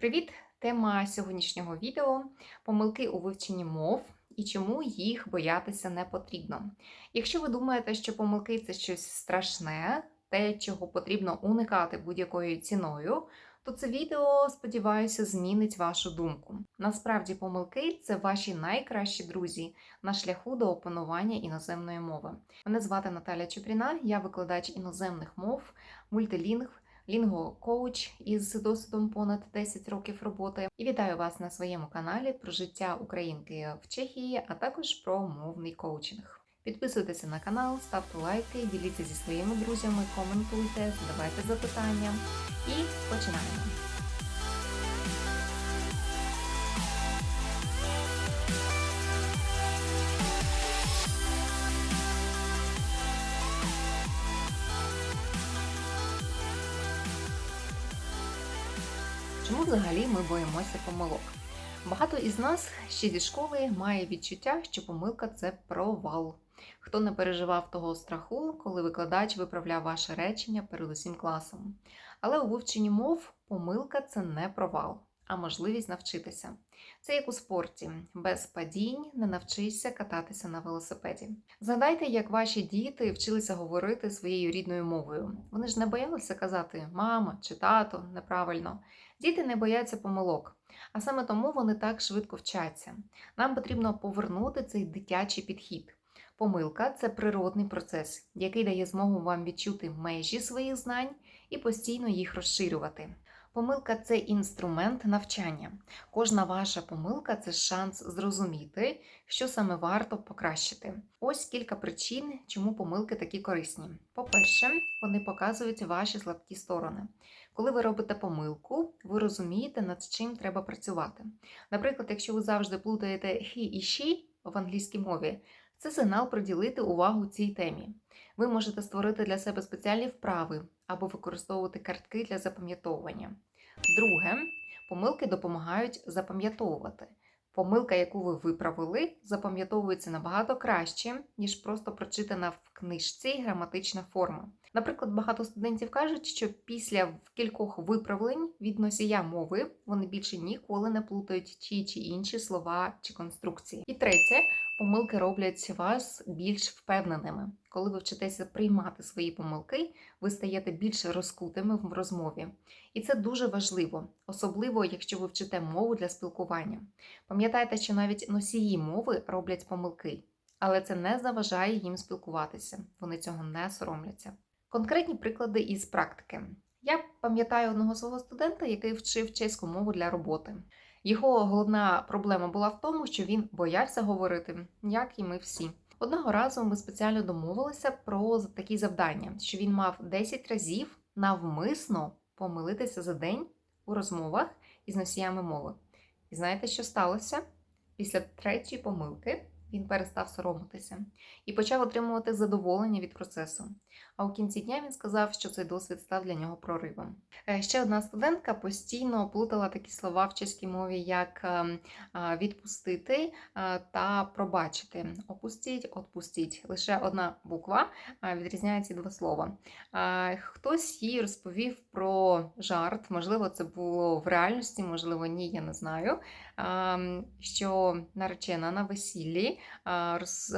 Привіт! Тема сьогоднішнього відео помилки у вивченні мов і чому їх боятися не потрібно. Якщо ви думаєте, що помилки це щось страшне, те, чого потрібно уникати будь-якою ціною, то це відео, сподіваюся, змінить вашу думку. Насправді, помилки це ваші найкращі друзі на шляху до опанування іноземної мови. Мене звати Наталя Чупріна, я викладач іноземних мов, мультилінг. Лінго-коуч із досвідом понад 10 років роботи. І вітаю вас на своєму каналі про життя українки в Чехії, а також про мовний коучинг. Підписуйтеся на канал, ставте лайки, діліться зі своїми друзями, коментуйте, задавайте запитання. І починаємо. Взагалі ми боїмося помилок? Багато із нас ще зі школи має відчуття, що помилка це провал. Хто не переживав того страху, коли викладач виправляв ваше речення перед усім класом. Але у вивченні мов помилка це не провал, а можливість навчитися. Це як у спорті, без падінь не навчишся кататися на велосипеді. Згадайте, як ваші діти вчилися говорити своєю рідною мовою. Вони ж не боялися казати мама чи тато неправильно. Діти не бояться помилок, а саме тому вони так швидко вчаться. Нам потрібно повернути цей дитячий підхід. Помилка це природний процес, який дає змогу вам відчути межі своїх знань і постійно їх розширювати. Помилка це інструмент навчання. Кожна ваша помилка це шанс зрозуміти, що саме варто покращити. Ось кілька причин, чому помилки такі корисні. По-перше, вони показують ваші слабкі сторони. Коли ви робите помилку, ви розумієте, над чим треба працювати. Наприклад, якщо ви завжди плутаєте he і she в англійській мові, це сигнал приділити увагу цій темі. Ви можете створити для себе спеціальні вправи або використовувати картки для запам'ятовування. Друге, помилки допомагають запам'ятовувати. Помилка, яку ви виправили, запам'ятовується набагато краще, ніж просто прочитана в книжці граматична форма. Наприклад, багато студентів кажуть, що після кількох виправлень від носія мови вони більше ніколи не плутають ті чи інші слова чи конструкції. І третє, помилки роблять вас більш впевненими. Коли ви вчитеся приймати свої помилки, ви стаєте більш розкутими в розмові. І це дуже важливо, особливо якщо ви вчите мову для спілкування. Пам'ятайте, що навіть носії мови роблять помилки, але це не заважає їм спілкуватися. Вони цього не соромляться. Конкретні приклади із практики. Я пам'ятаю одного свого студента, який вчив чеську мову для роботи. Його головна проблема була в тому, що він боявся говорити, як і ми всі. Одного разу ми спеціально домовилися про такі завдання, що він мав 10 разів навмисно помилитися за день у розмовах із носіями мови. І знаєте, що сталося? Після третьої помилки він перестав соромитися і почав отримувати задоволення від процесу. А у кінці дня він сказав, що цей досвід став для нього проривом. Е, Ще одна студентка постійно плутала такі слова в чеській мові, як ем, відпустити е, та пробачити. Опустіть, отпустіть. Лише одна буква е, відрізняє ці два слова. Хтось їй розповів про жарт, можливо, це було в реальності, можливо, ні, я не знаю. Що наречена на весіллі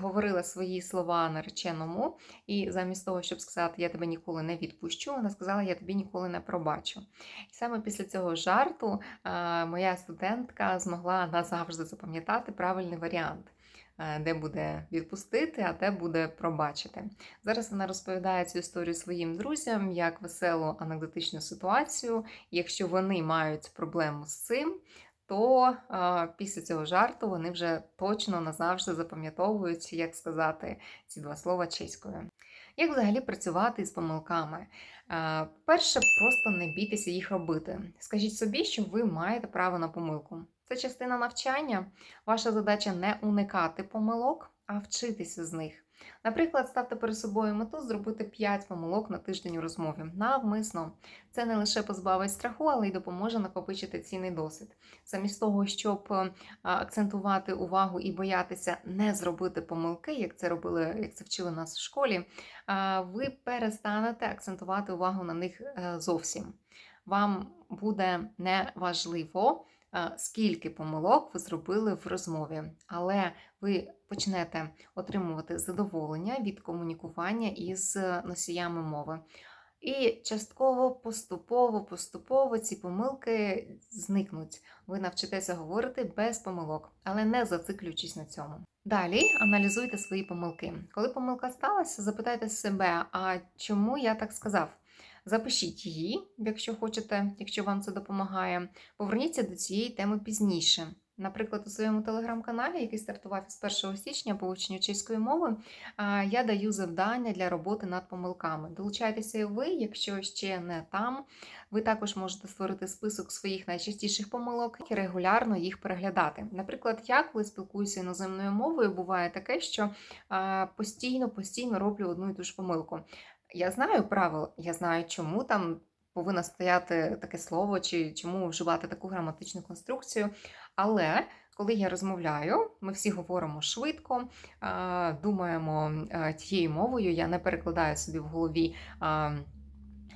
говорила свої слова нареченому, і замість того, щоб сказати Я тебе ніколи не відпущу, вона сказала, я тобі ніколи не пробачу. І саме після цього жарту моя студентка змогла назавжди запам'ятати правильний варіант. Де буде відпустити, а де буде пробачити. Зараз вона розповідає цю історію своїм друзям як веселу анекдотичну ситуацію. Якщо вони мають проблему з цим, то а, після цього жарту вони вже точно назавжди запам'ятовують, як сказати ці два слова чеською. Як взагалі працювати з помилками? А, перше, просто не бійтеся їх робити. Скажіть собі, що ви маєте право на помилку. Це частина навчання. Ваша задача не уникати помилок, а вчитися з них. Наприклад, ставте перед собою мету зробити 5 помилок на тиждень у розмові. Навмисно. Це не лише позбавить страху, але й допоможе накопичити цінний досвід. Замість того, щоб е, акцентувати увагу і боятися не зробити помилки, як це робили, як це вчили нас в школі, ви перестанете акцентувати увагу на них е, зовсім вам буде неважливо, е, скільки помилок ви зробили в розмові, але ви почнете отримувати задоволення від комунікування із носіями мови. І частково, поступово, поступово ці помилки зникнуть. Ви навчитеся говорити без помилок, але не зациклюючись на цьому. Далі аналізуйте свої помилки. Коли помилка сталася, запитайте себе, а чому я так сказав? Запишіть її, якщо хочете, якщо вам це допомагає. Поверніться до цієї теми пізніше. Наприклад, у своєму телеграм-каналі, який стартував із 1 січня по вивченню чеської мови, я даю завдання для роботи над помилками. Долучайтеся і ви, якщо ще не там. Ви також можете створити список своїх найчастіших помилок і регулярно їх переглядати. Наприклад, я коли спілкуюся іноземною мовою, буває таке, що постійно постійно роблю одну і ту ж помилку. Я знаю правил, я знаю, чому там повинно стояти таке слово, чи чому вживати таку граматичну конструкцію. Але коли я розмовляю, ми всі говоримо швидко, думаємо тією мовою, я не перекладаю собі в голові.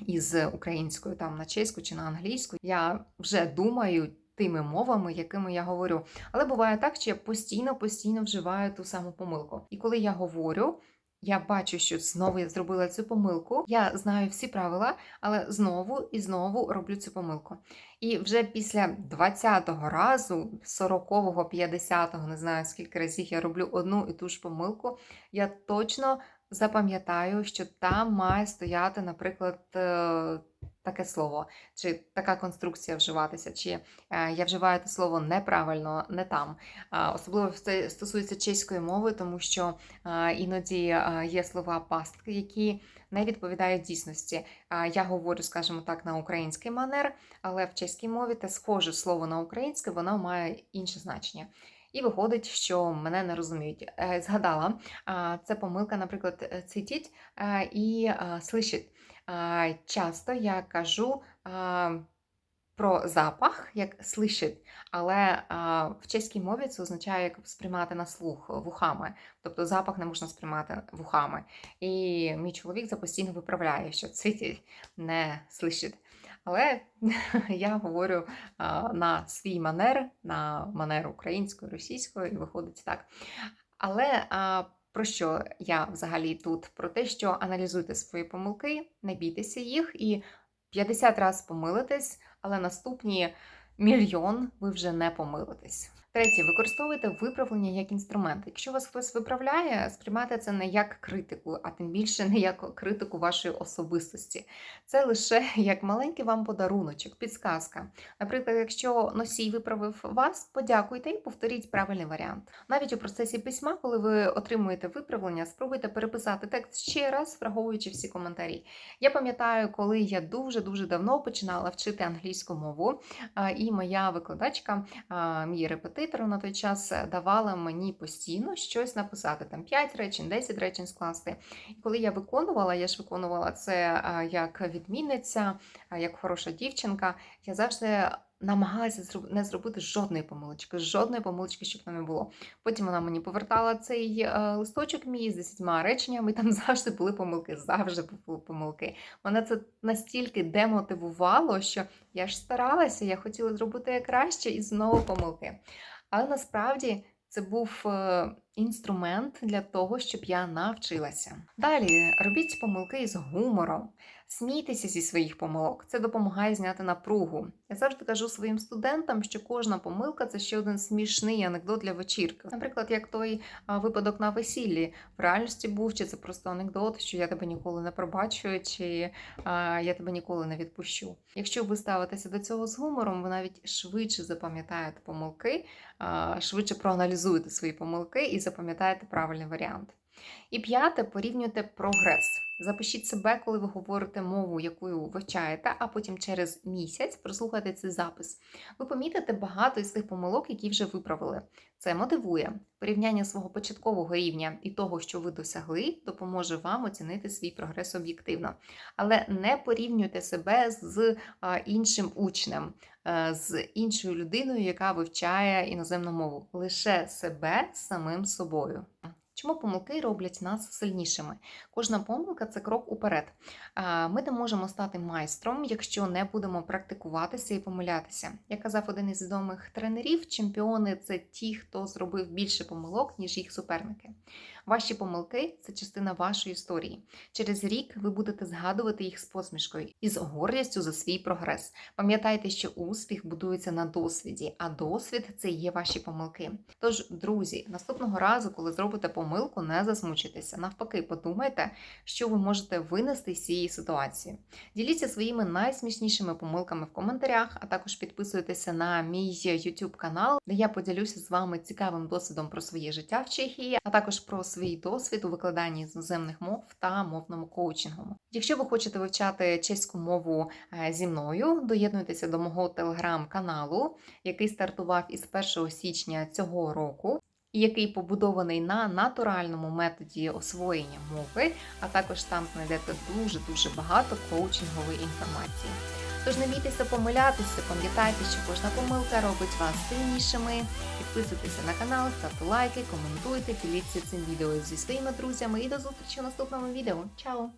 Із українською там на чеську чи на англійську, я вже думаю тими мовами, якими я говорю. Але буває так, що я постійно постійно вживаю ту саму помилку. І коли я говорю, я бачу, що знову я зробила цю помилку. Я знаю всі правила, але знову і знову роблю цю помилку. І вже після 20-го разу, 40-го, 50-го, не знаю скільки разів я роблю одну і ту ж помилку, я точно запам'ятаю, що там має стояти, наприклад, е, таке слово, чи така конструкція вживатися, чи е, я вживаю це слово неправильно, не там. Особливо це стосується чеської мови, тому що е, іноді є слова пастки, які не відповідають дійсності. Я говорю, скажімо так, на український манер, але в чеській мові те схоже слово на українське, воно має інше значення. І виходить, що мене не розуміють. Е, згадала, це помилка, наприклад, е, цитіть і слышить. Часто я кажу про запах як слышить, але в чеській мові це означає як сприймати на слух вухами. Тобто запах не можна сприймати вухами. І мій чоловік за постійно виправляє, що цитіть не слышить. Але я говорю на свій манер, на манер українською, російською, і виходить так. Але про що я взагалі тут? Про те, що аналізуйте свої помилки, не бійтеся їх і 50 разів помилитесь, але наступні мільйон ви вже не помилитесь. Третє, використовуйте виправлення як інструмент. Якщо вас хтось виправляє, сприймайте це не як критику, а тим більше не як критику вашої особистості. Це лише як маленький вам подаруночок, підсказка. Наприклад, якщо носій виправив вас, подякуйте і повторіть правильний варіант. Навіть у процесі письма, коли ви отримуєте виправлення, спробуйте переписати текст ще раз, враховуючи всі коментарі. Я пам'ятаю, коли я дуже-дуже давно починала вчити англійську мову, і моя викладачка, мій репетитор, репетитору на той час е, давала мені постійно щось написати, там 5 речень, 10 речень скласти. І коли я виконувала, я ж виконувала це як відмінниця, як хороша дівчинка, я завжди. Намагалася не зробити жодної помилочки, жодної помилочки, щоб не було. Потім вона мені повертала цей е, листочок мій з десятьма реченнями, і там завжди були помилки, завжди були помилки. Мене це настільки демотивувало, що я ж старалася, я хотіла зробити краще і знову помилки. Але насправді це був е, інструмент для того, щоб я навчилася. Далі робіть помилки із гумором. Смійтеся зі своїх помилок, це допомагає зняти напругу. Я завжди кажу своїм студентам, що кожна помилка це ще один смішний анекдот для вечірки. Наприклад, як той випадок на весіллі в реальності був, чи це просто анекдот, що я тебе ніколи не пробачу, чи а, я тебе ніколи не відпущу. Якщо ви ставитеся до цього з гумором, ви навіть швидше запам'ятаєте помилки, а, швидше проаналізуєте свої помилки і запам'ятаєте правильний варіант. І п'яте порівнюйте прогрес. Запишіть себе, коли ви говорите мову, якою вивчаєте, а потім через місяць прослухайте цей запис. Ви помітите багато із тих помилок, які вже виправили. Це мотивує. Порівняння свого початкового рівня і того, що ви досягли, допоможе вам оцінити свій прогрес об'єктивно. Але не порівнюйте себе з іншим учнем, е, з іншою людиною, яка вивчає іноземну мову. Лише себе самим собою. Чому помилки роблять нас сильнішими? Кожна помилка це крок уперед. Ми не можемо стати майстром, якщо не будемо практикуватися і помилятися. Як казав один із відомих тренерів, чемпіони це ті, хто зробив більше помилок, ніж їх суперники. Ваші помилки це частина вашої історії. Через рік ви будете згадувати їх з посмішкою і з гордістю за свій прогрес. Пам'ятайте, що успіх будується на досвіді, а досвід це є ваші помилки. Тож, друзі, наступного разу, коли зробите помилку, не засмучуйтеся. Навпаки, подумайте, що ви можете винести з цієї ситуації. Діліться своїми найсмішнішими помилками в коментарях, а також підписуйтеся на мій YouTube канал, де я поділюся з вами цікавим досвідом про своє життя в Чехії, а також про свій досвід у викладанні іноземних мов та мовному коучингу. Якщо ви хочете вивчати чеську мову е, зі мною, доєднуйтеся до мого телеграм-каналу, який стартував із 1 січня цього року. І який побудований на натуральному методі освоєння мови, а також там знайдете дуже-дуже багато коучингової інформації. Тож не бійтеся помилятися, пам'ятайте, що кожна помилка робить вас сильнішими. Підписуйтеся на канал, ставте лайки, коментуйте, діліться цим відео зі своїми друзями і до зустрічі в наступному відео. Чао!